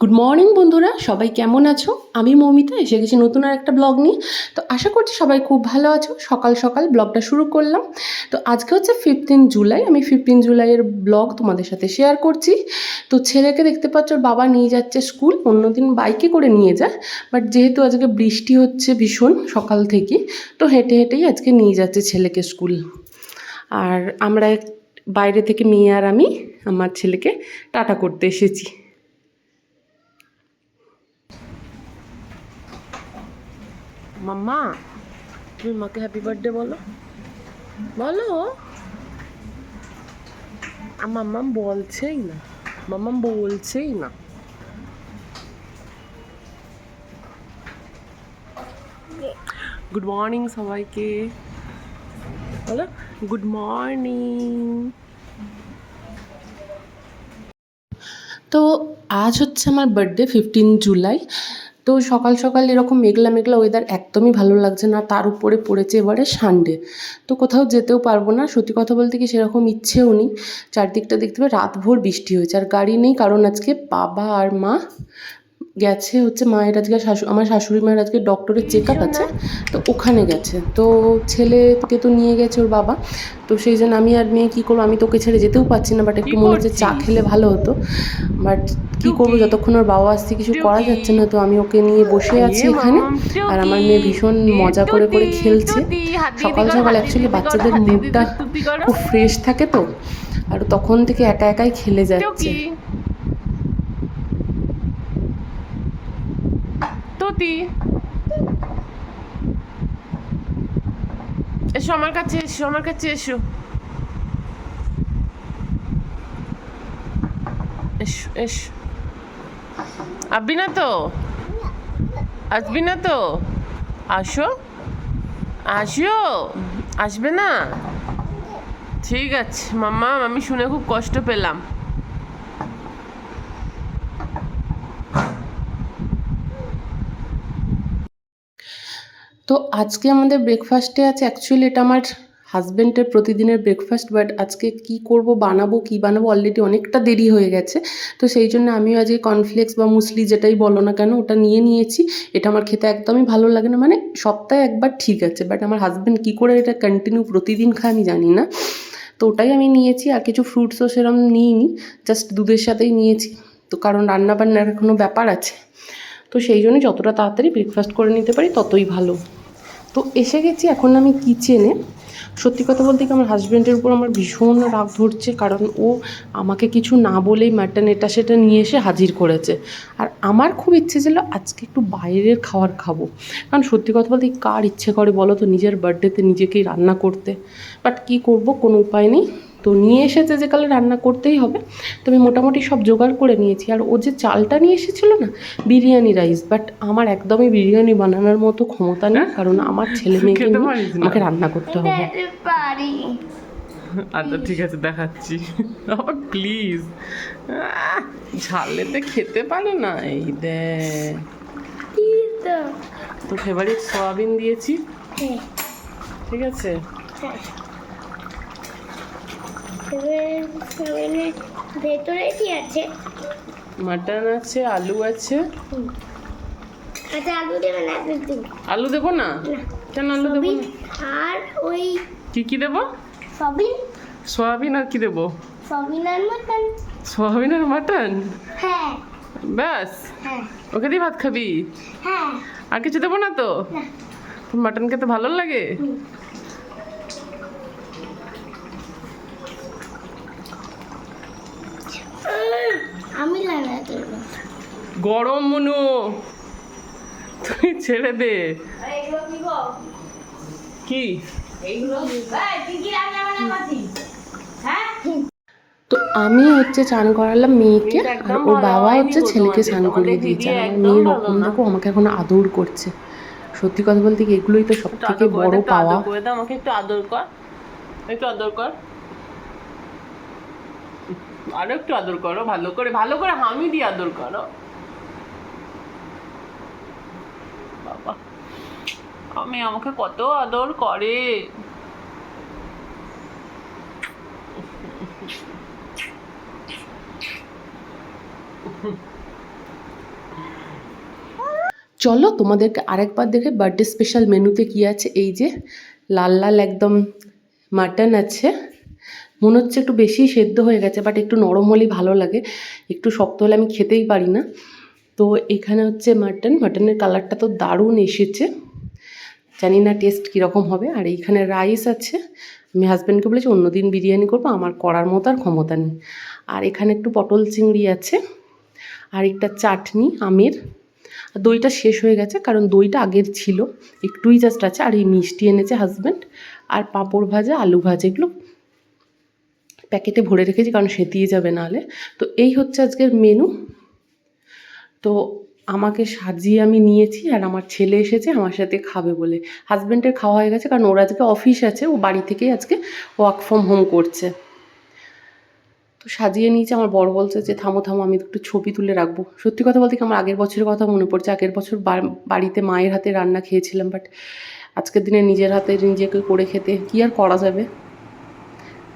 Good morning বন্ধুরা। সবাই কেমন আছো? আমি মৌমিতা, এসে গেছি নতুন আর একটা ব্লগ নিয়ে। তো আশা করছি সবাই খুব ভালো আছো। সকাল সকাল ব্লগটা শুরু করলাম। তো আজকে হচ্ছে ফিফটিন জুলাই আমি ফিফটিন জুলাইয়ের ব্লগ তোমাদের সাথে শেয়ার করছি। তো ছেলেকে দেখতে পাচ্ছ, বাবা নিয়ে যাচ্ছে স্কুল অন্যদিন বাইকে করে নিয়ে যায়। বাট যেহেতু আজকে বৃষ্টি হচ্ছে ভীষণ সকাল থেকে, তো হেঁটে হেঁটেই আজকে নিয়ে যাচ্ছে ছেলেকে স্কুল আর আমরা বাইরে থেকে মেয়ে আর আমি, আমার ছেলেকে টাটা করতে এসেছি। মাম্মা, তুমি মাকে হ্যাপি বার্থডে বলো। বলো। আর মাম্মাম বলছেই না। মাম্মাম বলছেই না। গুড মর্নিং সবাইকে। বলো গুড মর্নিং তো আজ হচ্ছে আমার বার্থডে ফিফটিন জুলাই। তো সকাল সকাল এরকম মেঘলা মেঘলা ওয়েদার একদমই ভালো লাগছে না, তার উপরে পড়েছে এবারে সানডে তো কোথাও যেতেও পারব না, সত্যি কথা বলতে কি সেরকম ইচ্ছেও নেই। চারদিকটা দেখতে পাবে রাতভর বৃষ্টি হয়েছে, আর গাড়ি নেই কারণ আজকে বাবা আর মা গেছে হচ্ছে মায়ের আজকে শাশু আমার শাশুড়ি মায়ের আজকে ডক্টরের চেক আপ আছে। তো ওখানে গেছে। তো ছেলেকে তো নিয়ে গেছে ওর বাবা। তো সেই জন্য আমি আর মেয়ে কী করব? আমি তোকে ছেড়ে যেতেও পারছি না বাট একটু মনে হচ্ছে চা খেলে ভালো হতো। বাট কী করব? যতক্ষণ ওর বাবা আসছে কিছু করা যাচ্ছে না তো আমি ওকে নিয়ে বসে আছি এখানে। আর আমার মেয়ে ভীষণ মজা করে করে খেলছে। সকাল সকাল অ্যাকচুয়ালি বাচ্চাদের মুডটা খুব ফ্রেশ থাকে তো। আর তখন থেকে একা একাই খেলে যাচ্ছে। তুতি এসো আমার কাছে এসো, আমার কাছে এসো। এসো এসো। আসবি না তো? আসবি না তো? আসো। আসো আসবে না? ঠিক আছে, মাম্মা, আমি শুনে খুব কষ্ট পেলাম। তো আজকে আমাদের ব্রেকফাস্টে আছে অ্যাকচুয়ালি এটা আমার হাজব্যান্ডের প্রতিদিনের ব্রেকফাস্ট বাট আজকে কি করব, বানাবো, কি বানাবো অলরেডি অনেকটা দেরি হয়ে গেছে। তো সেই জন্য আমিও আজকে কর্নফ্লেক্স বা মুসলি যেটাই বলো না কেন, ওটা নিয়ে নিয়েছি। এটা আমার খেতে একদমই ভালো লাগে না মানে সপ্তাহে একবার ঠিক আছে বাট আমার হাজব্যান্ড কী করে এটা কন্টিনিউ প্রতিদিন খায় আমি জানি না। তো ওটাই আমি নিয়েছি, আর কিছু ফ্রুটসও সেরকম নিইনি জাস্ট দুধের সাথেই নিয়েছি। তো কারণ রান্না বান্নার ব্যাপার আছে। তো সেই জন্য যতটা তাড়াতাড়ি ব্রেকফাস্ট করে নিতে পারি, ততই ভালো। তো এসে গেছি, এখন আমি কিচেনে সত্যি কথা বলতে কি, আমার হাজব্যান্ডের উপর আমার ভীষণ রাগ ধরছে, কারণ ও আমাকে কিছু না বলেই মাটন এটা সেটা নিয়ে এসে হাজির করেছে। আর আমার খুব ইচ্ছে ছিল আজকে একটু বাইরের খাবার খাব। কারণ সত্যি কথা বলতে কার ইচ্ছে করে বলো তো, নিজের বার্থডেতে নিজেকেই রান্না করতে। বাট কি করব, কোনো উপায় নেই। তো নিয়ে এসেছে যে কালে রান্না করতেই হবে। তো আমি মোটামুটি সব জোগাড় করে নিয়েছি। আর ও যে চালটা নিয়ে এসেছিল না বিরিয়ানি রাইস বাট আমার একদমই বিরিয়ানি বানানোর মতো ক্ষমতা নেই কারণ আমার ছেলে মেয়েকে আমাকে রান্না করতে হবে। আচ্ছা ঠিক আছে দেখাচ্ছি। আবার প্লিজ ঝালেতে খেতে পারে না এই দে তো ফেভারিট সয়াবিন দিয়েছি? হ্যাঁ। ঠিক আছে? সেভেনের ভেতরে কি আছে? মাটন আছে আলু আছে। আচ্ছা আলু দেবে না আলু দেবে না? কেন আলু দেবো আর ওই কি কি দেবো? সবিন। সয়াবিন আর কি দেবো? সবিন আর মটন। সয়াবিন আর মাটন? হ্যাঁ। ব্যাস। হ্যাঁ। ওকে দিয়ে ভাত খাবি? হ্যাঁ। আর কিছু দেবো না তো? মাটন খেতে ভালো লাগে হুম। আহ, আমি লাগা দেবো গরম মনু। তুই ছেড়ে দে। কি হ্যাঁ? তো আমি হচ্ছে চান করালাম মেয়েকে আর ওর বাবা হচ্ছে ছেলেকে স্নান করিয়ে দিয়েছে আর মেয়ের রকম দেখো আমাকে এখন আদর করছে। সত্যি কথা বলতে কি এগুলোই তো সব থেকে বড় পাওয়া। আমাকে একটু আদর কর। একটু আদর কর। আরও একটু আদর করো ভালো করে ভালো করে হামি দিয়ে আদর করো। আমি আমাকে কত আদর করে। চলো তোমাদেরকে আরেকবার দেখে বার্থডে স্পেশাল মেনুতে কী আছে। এই যে লাল লাল একদম মাটন আছে। মনে হচ্ছে একটু বেশি সেদ্ধ হয়ে গেছে বাট একটু নরম হলেই ভালো লাগে। একটু শক্ত হলে আমি খেতেই পারি না। তো এখানে হচ্ছে মাটন মাটনের কালারটা তো দারুণ এসেছে। জানি না টেস্ট কীরকম হবে। আর এইখানে রাইস আছে। আমি হাজব্যান্ডকে বলেছি, অন্যদিন বিরিয়ানি করব, আমার করার মতো আর ক্ষমতা নেই। আর এখানে একটু পটল চিংড়ি আছে, আর একটা চাটনি, আমের। আর দইটা শেষ হয়ে গেছে, কারণ দইটা আগের ছিল। একটুই জাস্ট আছে, আর এই মিষ্টি এনেছে হাজব্যান্ড আর পাঁপড় ভাজা, আলু ভাজা, এগুলো প্যাকেটে ভরে রেখেছি, কারণ সেতিয়ে যাবে নাহলে। তো এই হচ্ছে আজকের মেনু তো আমাকে সাজিয়ে আমি নিয়েছি আর আমার ছেলে এসেছে আমার সাথে খাবে বলে। হাজব্যান্ডের খাওয়া হয়ে গেছে কারণ ওর আজকে অফিস আছে, ও বাড়ি থেকেই আজকে ওয়ার্ক ফ্রম হোম করছে। তো সাজিয়ে নিয়েছে, আমার বড় বলছে যে, থামো থামো, আমি একটু ছবি তুলে রাখব। সত্যি কথা বলতে কি আমার আগের বছরের কথা মনে পড়ছে। আগের বছর বাড়িতে মায়ের হাতে রান্না খেয়েছিলাম বাট আজকের দিনে নিজের হাতে নিজেকে করে খেতে কি আর করা যাবে?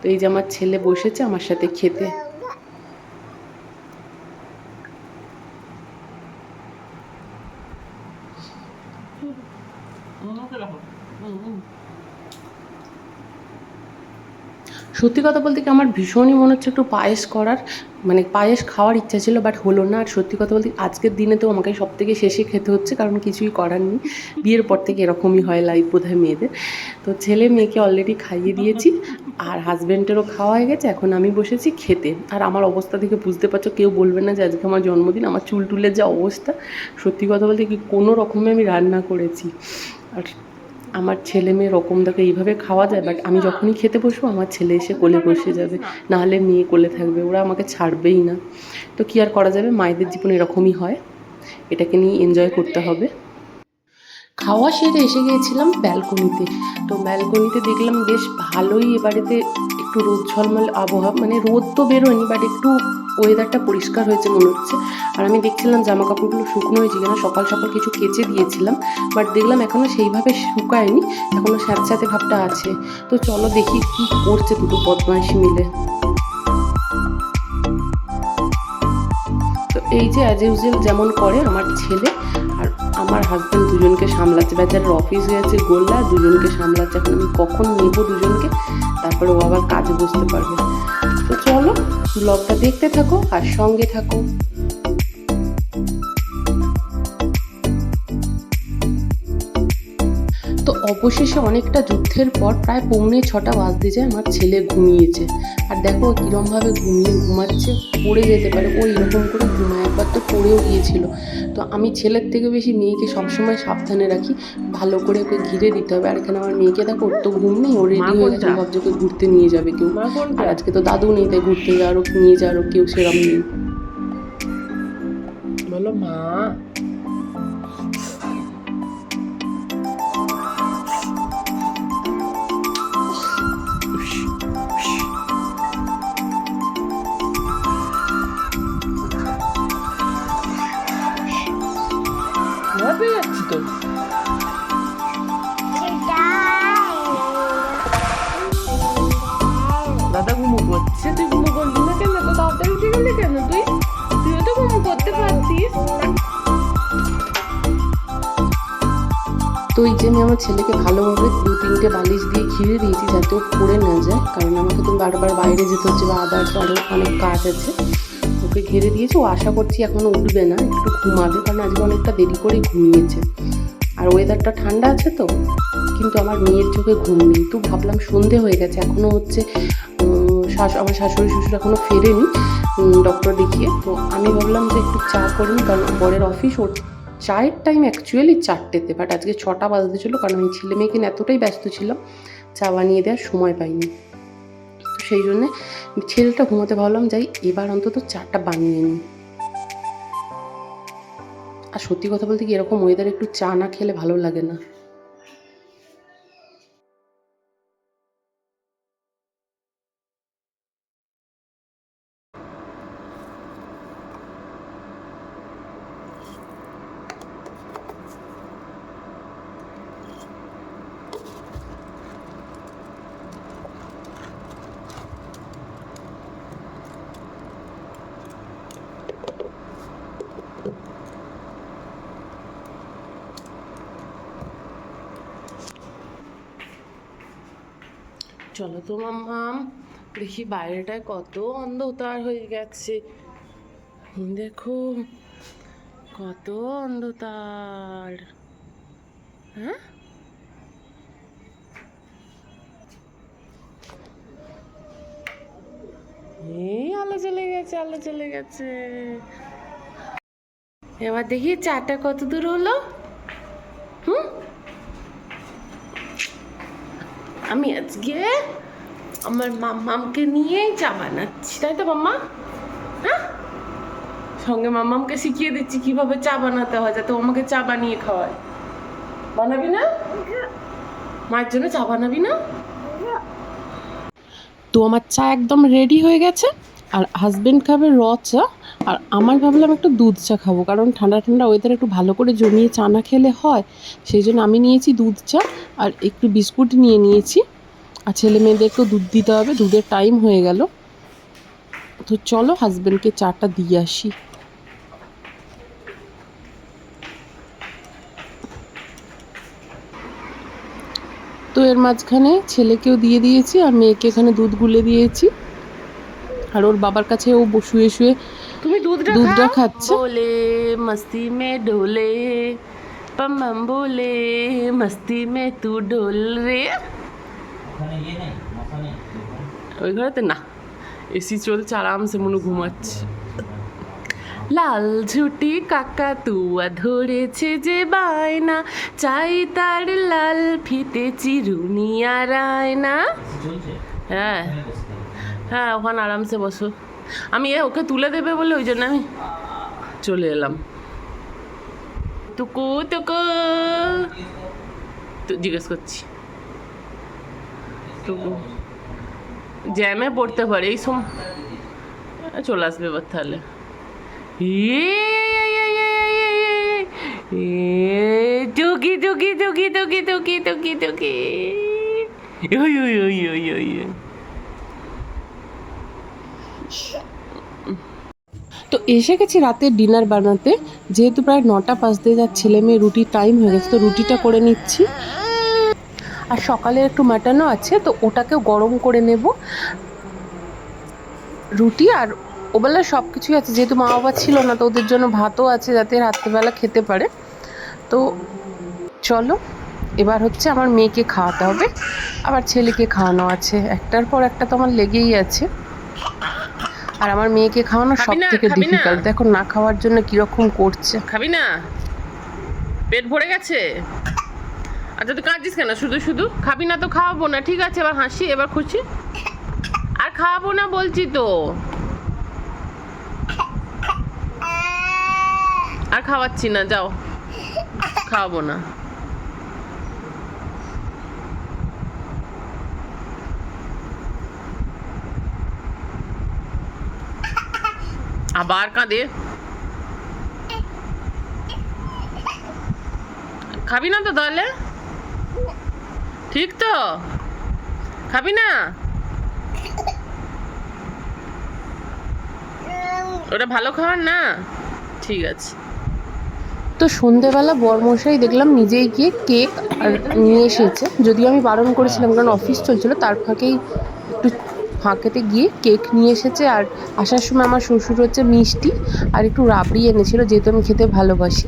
তো এই যে আমার ছেলে বসেছে আমার সাথে খেতে। সত্যি কথা বলতে কি আমার ভীষণই মনে হচ্ছে একটু পায়েস করার মানে পায়েস খাওয়ার ইচ্ছা ছিল বাট হলো না। আর সত্যি কথা বলতে আজকের দিনে তো আমাকে সব থেকে শেষে খেতে হচ্ছে, কারণ কিছুই করার নেই। বিয়ের পর থেকে এরকমই হয় লাইফ বোধহয় মেয়েদের। তো ছেলে মেয়েকে অলরেডি খাইয়ে দিয়েছি, আর হাজব্যান্ডেরও খাওয়া হয়ে গেছে, এখন আমি বসেছি খেতে। আর আমার অবস্থা থেকে বুঝতে পারছ, কেউ বলবে না যে আজকে আমার জন্মদিন, আমার চুল টুলের যা অবস্থা। সত্যি কথা বলতে কি কোনো রকমে আমি রান্না করেছি। আর আমার ছেলে মেয়ে রকম দেখে এইভাবে খাওয়া যায় বাট আমি যখনই খেতে বসবো, আমার ছেলে এসে কোলে বসে যাবে। নাহলে মেয়ে কোলে থাকবে, ওরা আমাকে ছাড়বেই না। তো কী আর করা যাবে? মায়েদের জীবন এরকমই হয়। এটাকে নিয়ে এনজয় করতে হবে। খাওয়া সেরে এসে গিয়েছিলাম ব্যালকনিতে। তো ব্যালকনিতে দেখলাম বেশ ভালোই এবারেতে একটু রোদ ঝলমল আবহাওয়া মানে রোদ তো বেরোয়নি বাট একটু ওয়েদারটা পরিষ্কার হয়েছে মনে হচ্ছে। আর আমি দেখছিলাম জামা কাপড়গুলো শুকনো হয়েছে কিনা, সকাল সকাল কিছু কেচে দিয়েছিলাম বাট দেখলাম এখনও সেইভাবে শুকায়নি এখনও স্যাঁতস্যাঁতে ভাবটা আছে। তো চলো দেখি কি করছে দুটো বদমাইশি মিলে। তো এই যে অ্যাজ ইউজুয়াল যেমন করে আমার ছেলে আর আমার হাজব্যান্ড দুজনকে সামলাচ্ছে। বেচারের অফিস গেছে গোল্লা, দুজনকে সামলাচ্ছে। এখন আমি কখন নেব দুজনকে? তারপরে ও আবার কাজে বসতে পারবে। ব্লগটা দেখতে থাকো আর সঙ্গে থাকো অবশেষে অনেকটা যুদ্ধের পর প্রায় পৌনে ছটা বাজতে যায় আমার ছেলে ঘুমিয়েছে। আর দেখো কীরমভাবে ঘুমিয়ে ঘুমাচ্ছে পড়ে যেতে পারে। ও এরকম করে ঘুমায় একবার তো পড়েও গিয়েছিল। তো আমি ছেলের থেকে বেশি মেয়েকে সবসময় সাবধানে রাখি। ভালো করে ওকে ঘিরে দিতে হবে। আর এখানে আমার মেয়েকে দেখো ওর তো ঘুম নেই। ও রেডি হয়ে গেছে। ভাবছে ওকে ঘুরতে নিয়ে যাবে কেউ। আর আজকে তো দাদু নেই তাই ঘুরতে যাওয়ারও নিয়ে যাওয়ারও কেউ সেরম নেই। বলো মা। তো। দাদা ঘুমু করছে। তুই ঘুমু করবি না কেন? তো তাড়াতাড়ি উঠে গেলি কেন তুই? তুইও তো ঘুমু করতে পারতিস। তো এই যে আমি আমার ছেলেকে ভালোভাবে দু তিনটে বালিশ দিয়ে ঘিরে দিয়েছি যাতে ও পড়ে না যায় কারণ আমাকে তো বারবার বাইরে যেতে হচ্ছে বা আদার্স আরও অনেক কাজ আছে। ঘিরে দিয়েছে। ও আশা করছি এখনও উঠবে না, একটু ঘুমাবে, কারণ আজকে অনেকটা দেরি করেই ঘুমিয়েছে। আর ওয়েদারটা ঠান্ডা আছে তো, কিন্তু আমার মেয়ের চোখে ঘুম নেই। তো ভাবলাম সন্ধে হয়ে গেছে এখনও হচ্ছে শাশ, আমার শাশুড়ি শ্বশুর এখনও ফেরেনি ডক্টর দেখিয়ে। তো আমি ভাবলাম যে একটু চা করি কারণ বরের অফিস ওর চায়ের টাইম অ্যাকচুয়ালি চারটেতে বাট আজকে ছটা বাজতে ছিল, কারণ আমি ছেলে মেয়েকে এতটাই ব্যস্ত ছিলাম, চা বানিয়ে দেওয়ার সময় পাইনি। সেই জন্যে ছেলেটা ঘুমাতে ভাবলাম, যাই এবার অন্তত চাটা বানিয়ে নিই। আর সত্যি কথা বলতে কি, এরকম ওয়েদার একটু চা না খেলে ভালো লাগে না। চলো তো মাম দেখি বাইরেটায় কত অন্ধকার হয়ে গেছে। দেখো, কত অন্ধকার। হ্যাঁ? এই আলো চলে গেছে, আলো চলে গেছে। এবার দেখি চাটা কত দূর হলো? আমি আজকে আমার মাম্মামকে নিয়েই চা বানাচ্ছি, তাই তো মাম্মা? হ্যাঁ? সঙ্গে মাম্মামকে শিখিয়ে দিচ্ছি কীভাবে চা বানাতে হয়, যাতে আমাকে চা বানিয়ে খাওয়ায়। বানাবি না? মায়ের জন্য চা বানাবি না? তো আমার চা একদম রেডি হয়ে গেছে, আর হাজবেন্ড খাবে র চা। আর আমার ভাবলাম একটু দুধ চা খাব, কারণ ঠান্ডা ঠান্ডা ওয়েদার একটু ভালো করে জমিয়ে চা না খেলে হয়, সেই জন্য আমি নিয়েছি দুধ চা আর একটু বিস্কুট নিয়ে নিয়েছি। আর ছেলে মেয়েদেরকেও দুধ দিতে হবে, দুধের টাইম হয়ে গেল। তো চলো হাজবেন্ডকে চাটা দিয়ে আসি। তো এর মাঝখানে ছেলেকেও দিয়ে দিয়েছি আর মেয়েকে এখানে দুধ গুলে দিয়েছি। আর ওর বাবার কাছে ও শুয়ে শুয়ে দুধটা খাচ্ছে বলে মস্তি মে বলে মস্তি মে তু রে ওই ঘরেতে না এসি চলছে আরামসে ঘুমাচ্ছে লাল ঝুটি কাকা তুয়া ধরেছে যে বায়না চাই তার লাল ফিতে চিরুনিয়া রায়না হ্যাঁ হ্যাঁ ওখানে আরামসে বসো আমি এ ওকে তুলে দেবে বলে ওই জন্য আমি চলে এলাম। টুকু টুকু। তো জিজ্ঞেস করছি। টুকু। জ্যামে পড়তে পারে, এই সম চলে আসবে এবার তাহলে। টুকি টুকি টুকি টুকি টুকি টুকি টুকি। ওই ওই ওই ওই ওই ওই। তো এসে গেছি রাতের ডিনার বানাতে। যেহেতু প্রায় নটা পাঁচ দিয়ে যার ছেলে মেয়ে রুটির টাইম হয়ে গেছে, তো রুটিটা করে নিচ্ছি। আর সকালে একটু মাটনও আছে, তো ওটাকেও গরম করে নেব। রুটি আর ওবেলা সব কিছুই আছে, যেহেতু মা বাবা ছিল না, তো ওদের জন্য ভাতও আছে যাতে রাত্রেবেলা খেতে পারে। তো চলো, এবার হচ্ছে আমার মেয়েকে খাওয়াতে হবে। আবার ছেলেকে খাওয়ানো আছে। একটার পর একটা তো আমার লেগেই আছে। আর আমার মেয়েকে খাওয়ানো সব থেকে ডিফিকাল্ট দেখো না খাওয়ার জন্য কীরকম করছে। খাবি না। পেট ভরে গেছে। আচ্ছা তুই কাঁদছিস কেন? শুধু শুধু? খাবি না তো খাওয়াবো না। ঠিক আছে এবার হাসি এবার খুশি। আর খাওয়াবো না বলছি তো। আর খাওয়াচ্ছি না যাও। খাওয়াবো না। আবার কাঁদে। খাবি না তো তাহলে? ঠিক তো? খাবি না? ওটা ভালো খাবার না? ঠিক আছে। তো সন্ধেবেলা বরমশাই দেখলাম নিজেই গিয়ে কেক নিয়ে এসেছে। যদিও আমি বারণ করেছিলাম, কারণ অফিস চলছিল, তার ফাঁকেই ফাঁকেতে গিয়ে কেক নিয়ে এসেছে আর আসার সময় আমার শ্বশুর হচ্ছে মিষ্টি আর একটু রাবড়ি এনেছিল যেহেতু আমি খেতে ভালোবাসি।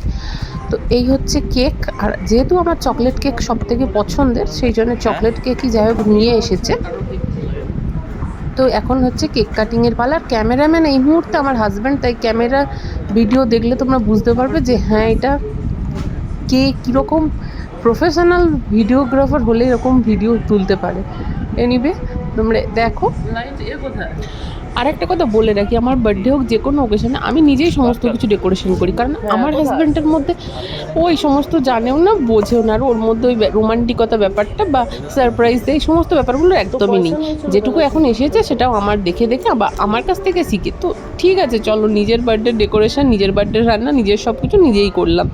তো এই হচ্ছে কেক আর যেহেতু আমার চকলেট কেক সব থেকে পছন্দের সেই জন্য চকলেট কেকই যাই হোক নিয়ে এসেছে। তো এখন হচ্ছে কেক কাটিংয়ের পালা। আর ক্যামেরাম্যান এই মুহূর্তে আমার হাজব্যান্ড তাই ক্যামেরা ভিডিও দেখলে তোমরা বুঝতে পারবে যে হ্যাঁ এটা কে কীরকম প্রফেশনাল ভিডিওগ্রাফার হলে এরকম ভিডিও তুলতে পারে। এনিবে তোমরা দেখো। লাইট এ কোথায়? আর একটা কথা বলে রাখি আমার বার্থডে হোক যে কোনো ওকেশনে আমি নিজেই সমস্ত কিছু ডেকোরেশন করি। কারণ আমার হাজব্যান্ডের মধ্যে ওই সমস্ত জানেও না বোঝেও না আর ওর মধ্যে ওই রোমান্টিকতা ব্যাপারটা বা সারপ্রাইজ দেয় এই সমস্ত ব্যাপারগুলো একদমই নেই। যেটুকু এখন এসেছে সেটাও আমার দেখে দেখে বা আমার কাছ থেকে শিখে। তো ঠিক আছে চলো নিজের বার্থডে ডেকোরেশন নিজের বার্থডে রান্না নিজের সব কিছু নিজেই করলাম।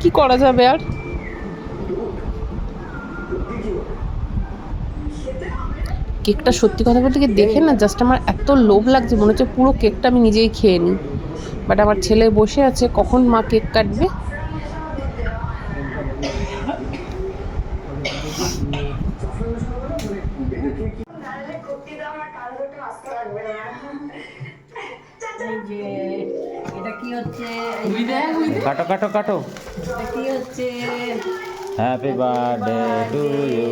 কি করা যাবে আর? কেকটা সত্যি কথা বলতে গিয়ে দেখেন না জাস্ট আমার এত লোভ লাগছে মনে হচ্ছে পুরো কেকটা আমি নিজেই খেয়ে নিই। বাট আমার ছেলে বসে আছে কখন মা কেক কাটবে? কাটো কাটো কাটো। হ্যাপি বার্থডে টু ইউ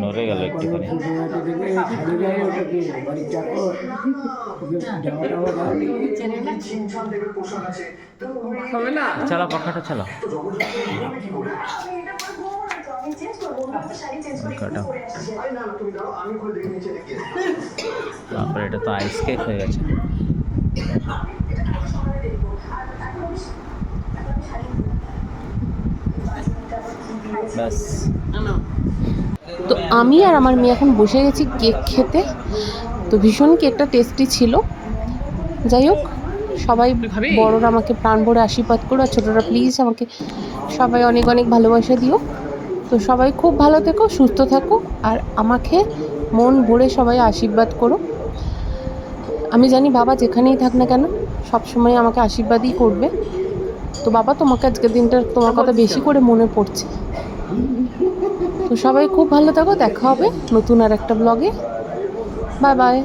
নড়ে গেল একটুখানি। হবে না চলো পাখাটা। চলো তারপরে এটা তো আইস কেক হয়ে গেছে। ব্যাস। তো আমি আর আমার মেয়ে এখন বসে গেছি কেক খেতে। তো ভীষণ কেকটা টেস্টি ছিল। যাই হোক সবাই? বড়রা আমাকে প্রাণ ভরে আশীর্বাদ করো আর ছোটরা প্লিজ আমাকে সবাই অনেক অনেক ভালোবাসা দিও। তো সবাই খুব ভালো থেকো সুস্থ থাকো আর আমাকে মন ভরে সবাই আশীর্বাদ করো। আমি জানি বাবা যেখানেই থাক না কেন সবসময় আমাকে আশীর্বাদই করবে। তো বাবা তোমাকে আজকের দিনটা তোমার কথা বেশি করে মনে পড়ছে। তো সবাই খুব ভালো থাকো দেখা হবে নতুন আর একটা ব্লগে বাই বাই